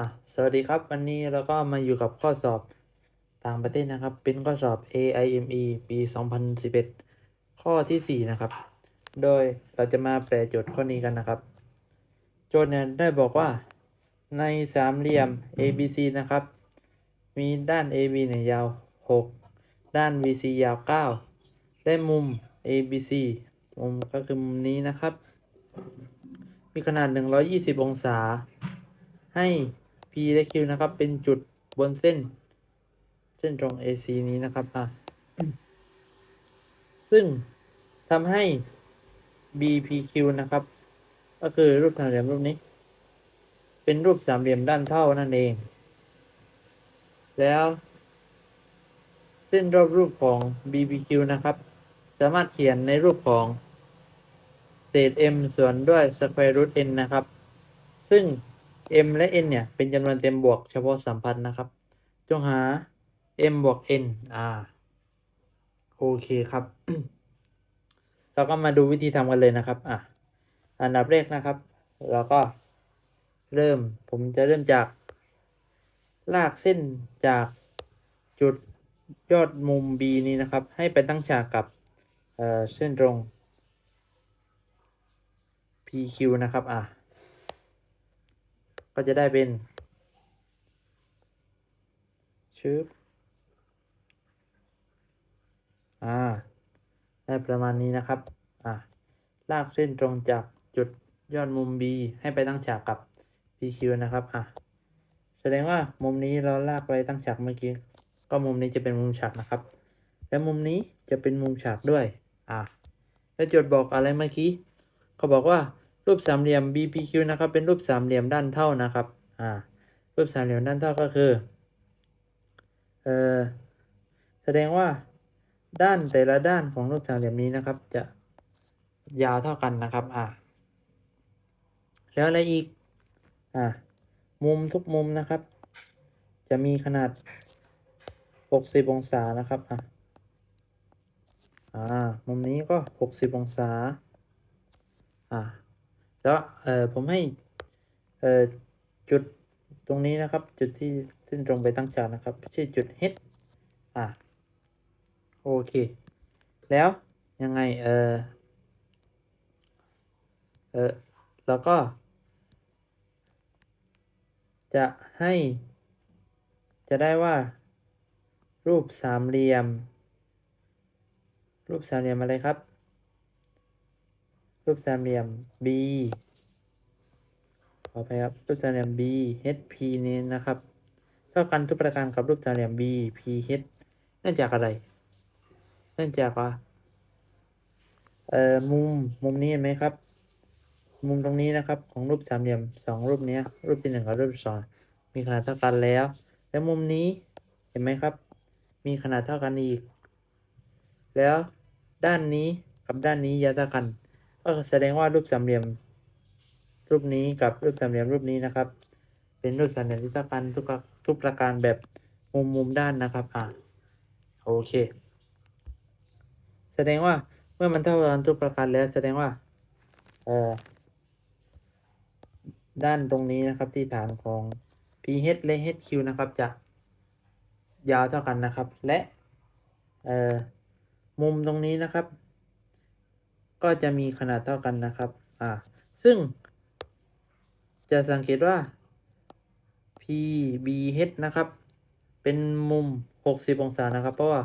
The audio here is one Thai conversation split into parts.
อะสวัสดีครับวันนี้เราก็มาอยู่กับข้อสอบต่างประเทศนะครับ เป็นข้อสอบ AIME ปี 2011 ข้อที่ 4 นะครับ โดยเราจะมาแปลโจทย์ข้อนี้กันนะครับ โจทย์เนี่ยได้บอกว่าในสามเหลี่ยม ABC นะครับ มีด้าน AB เนี่ยยาว 6 ด้าน BC ยาว9ได้มุม ABC มุมก็คือมุมนี้นะครับ มีขนาด 120 องศาให้ P และ Q นะครับ เป็นจุดบนเส้น เส้นตรง AC นี้นะครับอะซึ่งทำให้ BPQ นะครับ ก็คือรูปสามเหลี่ยมรูปนี้ เป็นรูปสามเหลี่ยมด้านเท่านั่นเอง แล้ว เส้นรอบรูปของ BPQ นะครับ สามารถเขียนในรูปของเศษ m ส่วนด้วย square root n นะครับ ซึ่ง m และ n เนี่ย เป็นจำนวนเต็มบวกเฉพาะสัมพันธ์นะครับ จงหา m บวก n อ่า โอเคครับ เราก็มาดูวิธีทำกันเลยนะครับ อะ อันดับแรกนะครับ เราก็เริ่ม ผมจะเริ่มจาก ลากเส้นจากจุดยอดมุม B นี้นะครับ ให้ไปตั้งฉากกับเเส้นตรง PQ นะครับ อะ ก็จะได้เป็นชึบอ่า ได้ประมาณนี้นะครับ อ่า ลากเส้นตรงจากจุดยอดมุม B ให้ไปตั้งฉากกับ PQ นะครับ อะ แสดงว่ามุมนี้เราลากไปตั้งฉากเมื่อกี้ ก็มุมนี้จะเป็นมุมฉากนะครับ และมุมนี้จะเป็นมุมฉากด้วย อ่าแล้วจทย์บอกอะไรเมื่อกี้ เขาบอกว่า รูปสามเหลี่ยม BPQ นะครับ เป็นรูปสามเหลี่ยมด้านเท่านะครับ อ่า รูปสามเหลี่ยมด้านเท่าก็คือ เอ่อแสดงว่าด้านแต่ละด้านของรูปสามเหลี่ยมนี้นะครับ จะยาวเท่ากันนะครับ อ่า แล้วอะไรอีก อ่า มุมทุกมุมนะครับ จะมีขนาด 60 องศานะครับ อ่าอ่า มุมนี้ก็ 60 องศา อ่า แล้วเออผมให้เออจุดตรงนี้นะครับ จุดที่เส้นตรงไปตั้งฉากนะครับ ชื่อจุด H อ่าโอเค แล้วยังไงเออเออแล้วก็ จะให้ จะได้ว่า รูปสามเหลี่ยม รูปสามเหลี่ยมอะไรครับ รูปสามเหลี่ยม B ขอไปครับ รูปสามเหลี่ยม B HP นี้นะครับ เท่ากันทุกประการกับรูปสามเหลี่ยม B PH เนื่องจากอะไร เนื่องจากว่า เอ่อ มุม มุมนี้เห็นไหมครับ มุมตรงนี้นะครับ ของรูปสามเหลี่ยมสองรูปเนี้ยรูปที่หนึ่งกับรูปที่สองมีขนาดเท่ากันแล้ว แล้วมุมนี้เห็นไหมครับ มีขนาดเท่ากันอีก แล้วด้านนี้กับด้านนี้ยาวเท่ากัน ก็แสดงว่ารูปสามเหลี่ยม รูปนี้กับรูปสามเหลี่ยมรูปนี้นะครับ เป็นรูปสามเหลี่ยมที่เท่ากันทุกประทุกประการแบบมุมมุมด้านนะครับ อ่าโอเค แสดงว่าเมื่อมันเท่ากันทุกประการแล้ว แสดงว่าเออด้านตรงนี้นะครับ ที่ฐานของ pH และ hq นะครับจะยาวเท่ากันนะครับ และเออมุมตรงนี้นะครับ ก็จะมีขนาดเท่ากันนะครับ อ่า ซึ่ง จะสังเกตว่า PBH นะครับ เป็นมุม 60 องศานะครับ เพราะว่า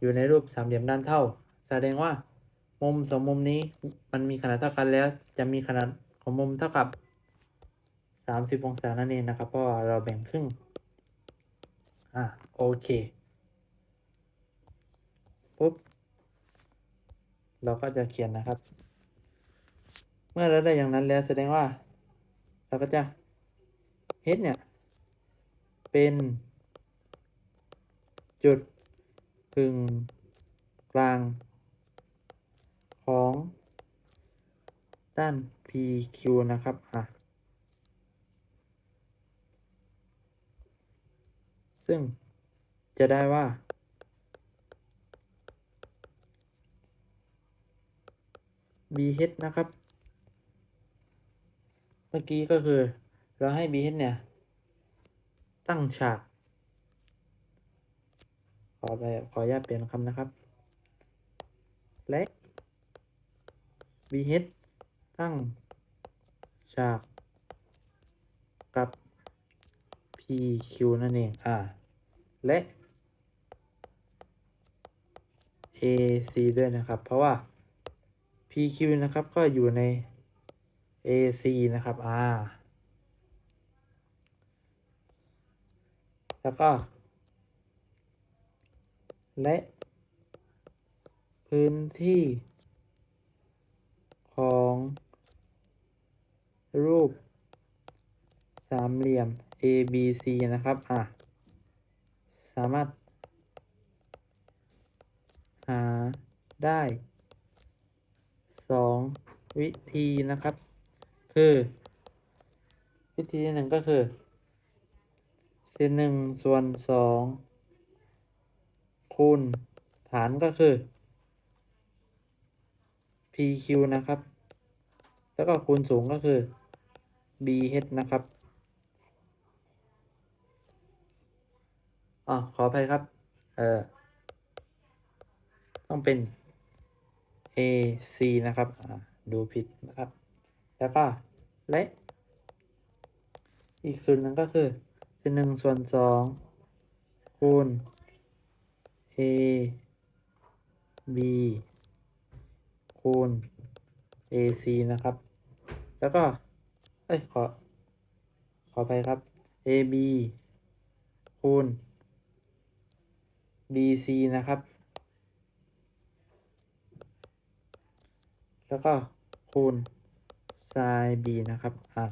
อยู่ในรูปสามเหลี่ยมด้านเท่า แสดงว่า มุมสองมุมนี้มันมีขนาดเท่ากันแล้ว จะมีขนาดของมุมเท่ากับ 30 องศานั่นเองนะครับ เพราะว่าเราแบ่งครึ่ง อ่าโอเคปุ๊บ เราก็จะเขียนนะครับ เมื่อเราได้อย่างนั้นแล้วแสดงว่า เราก็จะ h เนี่ย เป็นจุดกึ่งกลาง ของด้าน PQ นะครับ อะ ซึ่งจะได้ว่า BH นะครับ เมื่อกี้ก็คือ เราให้ BH เนี่ย ตั้งฉาก ขอไปขออนุญาตเปลี่ยนคำนะครับ และ bh ตั้งฉาก กับ pq นั่นเอง อ่า และ ac ด้วยนะครับ เพราะว่า pq นะครับ ก็อยู่ใน ac นะครับอ่าแล้วก็ และ พื้นที่ของรูปสามเหลี่ยม ABC นะครับ อะ สามารถ หาได้ สองวิธีนะครับ คือ วิธีที่หนึ่งก็คือเศษหนึ่งส่วนสองคูณฐานก็คือ PQ นะครับ แล้วก็คูณสูงก็คือ BH นะครับอ๋อขออภัยครับ เออต้องเป็น AC นะครับอ่าดูผิดนะครับ แล้วก็และ อีกส่วนหนึ่งก็คือเศษหนึ่งส่วนสองคูณ A B คูณ AC นะครับ แล้วก็ เอ้ย ขอ ขอไปครับ AB คูณ BC นะครับ แล้วก็คูณ sin B นะครับ อ่า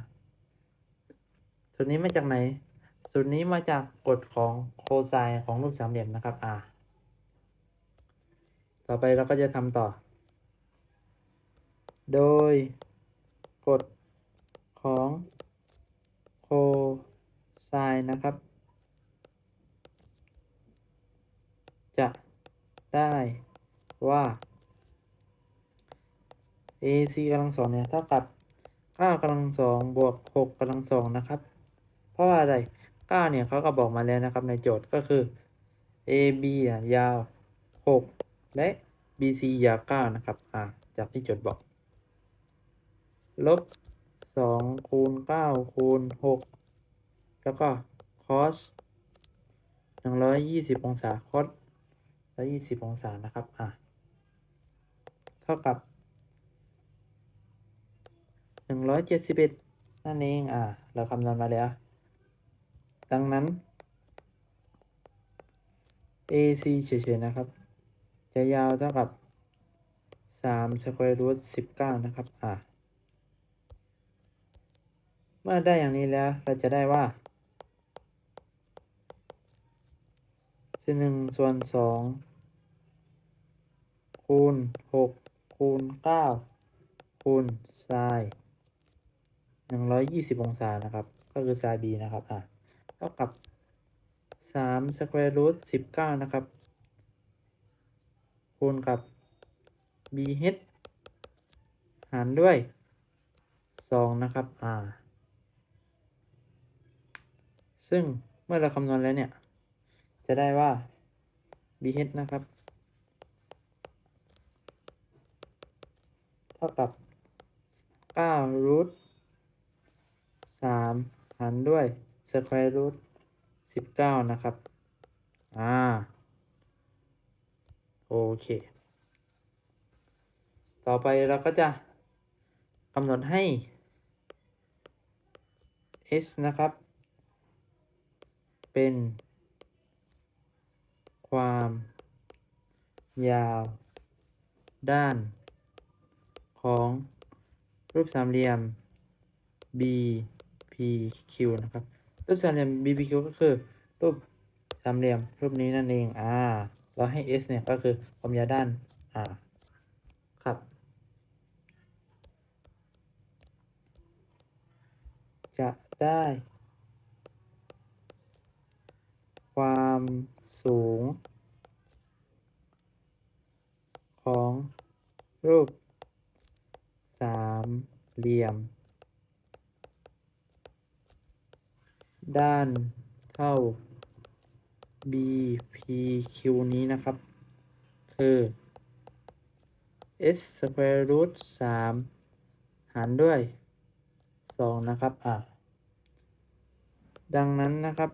ส่วนนี้มาจากไหนส่วนนี้มาจากกฎของโคไซน์ของรูปสามเหลี่ยมนะครับ อ่า ต่อไปเราก็จะทำต่อ โดยกฎของโคไซน์นะครับ จะได้ว่า AC กำลังสองเนี่ยเท่ากับ9กำลังสองบวก6กำลังสองนะครับ เพราะว่าอะไร9เนี่ยเขาก็บอกมาแล้วนะครับในโจทย์ก็คือ AB อะยาว6และ BC ยาว9นะครับอ่าจากที่โจทย์บอก ลบ2คูณ9คูณ6แล้วก็ cos 120 องศา cos 120 องศานะครับ อ่าเท่ากับ 171นั่นเอง อ่า เราคำนวณมาแล้ว ดังนั้น AC เฉยๆนะครับ จะยาวเท่ากับ3 square root 19นะครับ อ่า เมื่อได้อย่างนี้แล้ว เราจะได้ว่าเศษหนึ่งส่วนสองคูณหกคูณเก้าคูณไซน์ หนึ่งร้อยยี่สิบองศานะครับ ก็คือไซน์ b นะครับ อ่าเท่ากับสามสแควร์รูทสิบเก้านะครับ คูณกับ bh หารด้วยสองนะครับ อ่า ซึ่งเมื่อเราคำนวณแล้วเนี่ย จะได้ว่า bh นะครับ เท่ากับ9รูท 3 หารด้วย square root 19นะครับ อ่า โอเค ต่อไปเราก็จะกำหนดให้ s นะครับ เป็น ความยาวด้านของรูปสามเหลี่ยม b BPQ นะครับ รูปสามเหลี่ยม BPQ ก็คือ รูปสามเหลี่ยม รูปนี้นั่นเอง อ่า เราให้ S เนี่ย ก็คือความยาวด้าน อ่า ครับ จะได้ ความสูง ของรูปสามเหลี่ยม ด้านเท่า bpq นี้นะครับ คือ s square root 3 หารด้วย 2 นะครับ อะ ดังนั้นนะครับ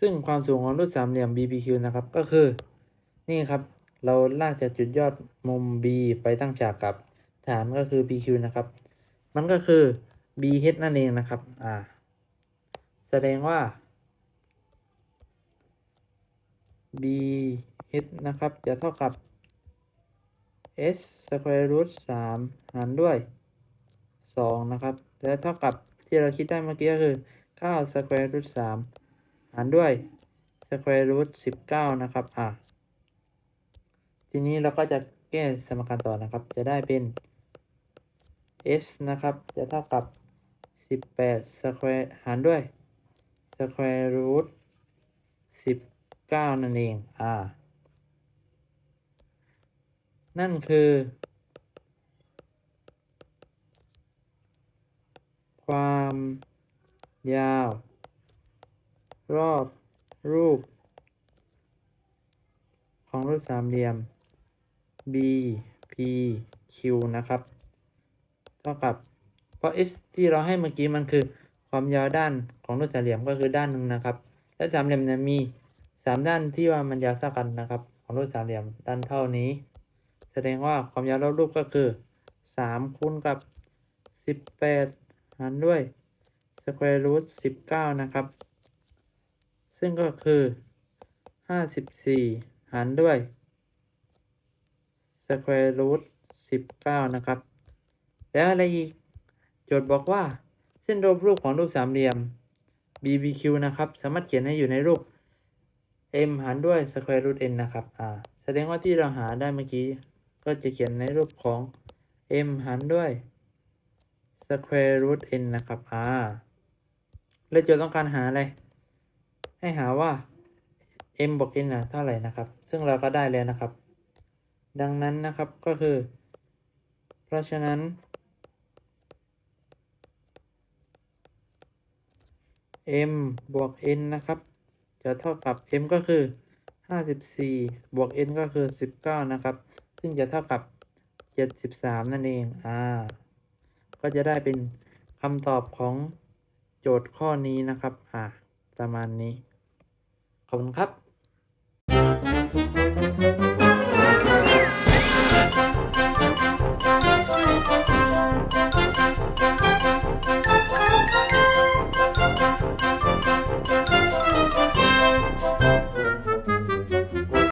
ซึ่งความสูงของรูปสามเหลี่ยม BPQ นะครับ ก็คือ นี่ครับ เราลากจากจุดยอดมุม B ไปตั้งฉากกับฐานก็คือ PQ นะครับ มันก็คือ BH นั่นเองนะครับ อ่า แสดงว่า BH นะครับ จะเท่ากับ S square root 3 หารด้วย 2 นะครับ และเท่ากับที่เราคิดได้เมื่อกี้ก็คือ9 square root 3 หารด้วย square root 19 นะครับ อะทีนี้เราก็จะแก้สมการต่อนะครับ จะได้เป็น s นะครับ จะเท่ากับ 18 square หารด้วย square root 19นั่นเอง อ่า นั่นคือ ความยาว รอบรูป ของรูปสามเหลี่ยม B P Q นะครับ เท่ากับ เพราะ S ที่เราให้เมื่อกี้มันคือความยาวด้านของรูปสามเหลี่ยมก็คือด้านหนึ่งนะครับ และสามเหลี่ยมเนี่ยมีสามด้านที่ว่ามันยาวเท่ากันนะครับ ของรูปสามเหลี่ยมด้านเท่านี้ แสดงว่าความยาวรอบรูปก็คือสามคูณกับสิบแปดหารด้วย square root สิบเก้านะครับ ซึ่งก็คือห้าสิบสี่หารด้วย square root สิบเก้านะครับ แล้วอะไรอีก โจทย์บอกว่าเส้นรอบรูปของรูปสามเหลี่ยม BBQ นะครับ สามารถเขียนให้อยู่ในรูป m หารด้วย square root n นะครับ อ่า แสดงว่าที่เราหาได้เมื่อกี้ ก็จะเขียนในรูปของ m หารด้วย square root n นะครับ อ่า แล้วโจทย์ต้องการหาอะไร ให้หาว่า m บวก n นะเท่าไหร่นะครับ ซึ่งเราก็ได้แล้วนะครับ ดังนั้นนะครับ ก็คือ เพราะฉะนั้น m บวก n นะครับ จะเท่ากับ m ก็คือ 54 บวก n ก็คือ 19 นะครับ ซึ่งจะเท่ากับ 73 นั่นเอง อ่า ก็จะได้เป็นคำตอบของโจทย์ข้อนี้นะครับ อ่า ประมาณนี้ ขอบคุณครับ